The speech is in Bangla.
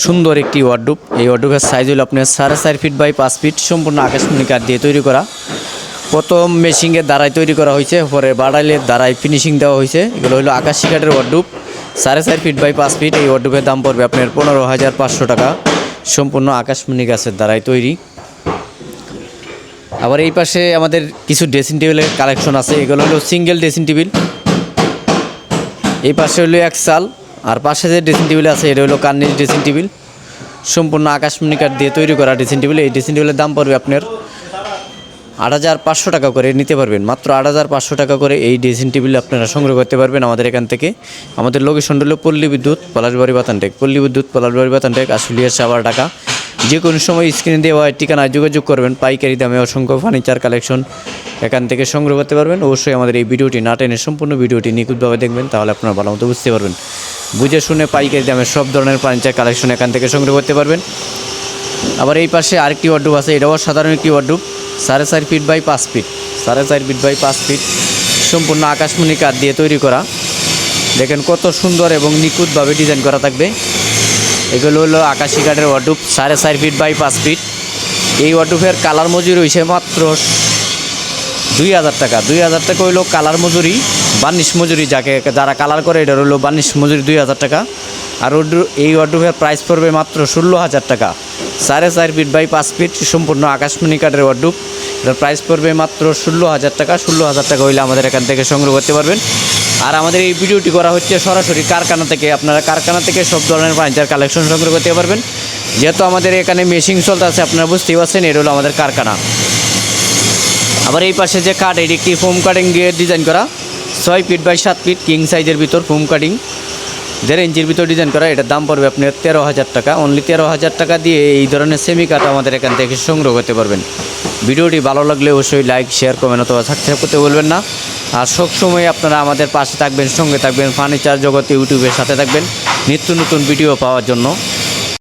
সুন্দর একটি ওয়ার্ডরোব এই ওয়ার্ডরোবের সাইজ হলো আপনার সাড়ে চার ফিট বাই পাঁচ ফিট সম্পূর্ণ আকাশমণি কাঠ দিয়ে তৈরি করা। প্রথম মেশিংয়ের দ্বারাই তৈরি করা হয়েছে পরে বাড়াইলের দ্বারাই ফিনিশিং দেওয়া হয়েছে। এগুলো হলো আকাশি কাঠের ওয়ার্ডরোব সাড়ে চার ফিট বাই পাঁচ ফিট এই ওয়ার্ডরোবের দাম পড়বে আপনার পনেরো হাজার পাঁচশো টাকা। সম্পূর্ণ আকাশমণি গাছের দ্বারাই তৈরি। আবার এই পাশে আমাদের কিছু ড্রেসিং টেবিলের কালেকশন আছে। এগুলো হলো সিঙ্গেল ড্রেসিং টেবিল এই পাশে হলো এক সাল আর পাশে যে ড্রেসিং টেবিল আছে, এটা হলো কার্নিশ ড্রেসিং টেবিল সম্পূর্ণ আকাশমণি কাঠ দিয়ে তৈরি করা ড্রেসিং টেবিল এই ড্রেসিং টেবিলের দাম পড়বে আপনার আট হাজার পাঁচশো টাকা করে নিতে পারবেন। মাত্র আট হাজার পাঁচশো টাকা করে এই ড্রেসিং টেবিল আপনারা সংগ্রহ করতে পারবেন আমাদের এখান থেকে। আমাদের লোকেশন হলো পল্লী বিদ্যুৎ, পলাশবাড়ি বাতানটেক পল্লী বিদ্যুৎ, পলাশবাড়ি বাতানটেক আশুলিয়া সাবার ঢাকা। যে কোনো সময় স্ক্রিনে দেওয়া ঠিকানায় যোগাযোগ করবেন। পাইকারি দামে অসংখ্য ফার্নিচার কালেকশন এখান থেকে সংগ্রহ করতে পারবেন। অবশ্যই আমাদের এই ভিডিওটি না টেনে সম্পূর্ণ ভিডিওটি নিখুঁতভাবে দেখবেন, তাহলে আপনারা ভালো মতো বুঝতে পারবেন। বুঝে শুনে পাইকারি দামে সব ধরনের ফার্নিচার কালেকশন এখান থেকে সংগ্রহ করতে পারবেন। আবার এই পাশে আরেকটি ওয়ার্ডরোব আছে, এটাও সাধারণ একটি ওয়ার্ডরোব সাড়ে চার ফিট বাই পাঁচ ফিট সাড়ে চার ফিট বাই পাঁচ ফিট সম্পূর্ণ আকাশমণি কাঠ দিয়ে তৈরি করা। দেখেন কত সুন্দর এবং নিখুঁতভাবে ডিজাইন করা থাকবে। এগুলো হলো আকাশি কাঠের ওয়ার্ডরোব সাড়ে চার ফিট বাই পাঁচ ফিট এই ওয়ার্ডরোবের কালার মজুরি হয়েছে মাত্র দুই হাজার টাকা। দুই হাজার টাকা হইল কালার মজুরি, বার্নিশ মজুরি যাকে যারা কালার করে, এটা হলো বার্নিশ মজুরি দুই হাজার টাকা। আর এই ওয়ার্ডরোবের প্রাইস পড়বে মাত্র ষোলো হাজার টাকা। সাড়ে চার ফিট বাই পাঁচ ফিট সম্পূর্ণ আকাশমণি কাঠের ওয়ার্ডরোব এটার প্রাইস পড়বে মাত্র ষোলো হাজার টাকা। ষোলো হাজার টাকা হইলে আমাদের এখান থেকে সংগ্রহ করতে পারবেন। আর আমাদের এই ভিডিওটি করা হচ্ছে সরাসরি কারখানা থেকে। আপনারা কারখানা থেকে সব ধরনের ফার্নিচার কালেকশন সংগ্রহ করতে পারবেন। যেহেতু আমাদের এখানে মেশিন চলতে আছে, আপনারা বুঝতেই পারছেন, এটা হলো আমাদের কারখানা। আবার এই পাশে যে কাঠ এটি একটি ফোম কাটিং দিয়ে ডিজাইন করা। ছয় ফিট বাই সাত ফিট কিং সাইজের ভিতর ফোম কাটিং দেড় ইঞ্চির ভিতর ডিজাইন করা, এটার দাম পড়বে আপনার তেরো হাজার টাকা। অনলি তেরো হাজার টাকা দিয়ে এই ধরনের সেমি কাঠ আমাদের এখান থেকে সংগ্রহ করতে পারবেন। ভিডিওটি ভালো লাগলে অবশ্যই লাইক শেয়ার করবেন অথবা সাবস্ক্রাইব করতে বলবেন না। আর সবসময় আপনারা আমাদের পাশে থাকবেন, সঙ্গে থাকবেন। ফার্নিচার জগতে ইউটিউবের সাথে থাকবেন। নিত্য নতুন ভিডিও পাওয়ার জন্য।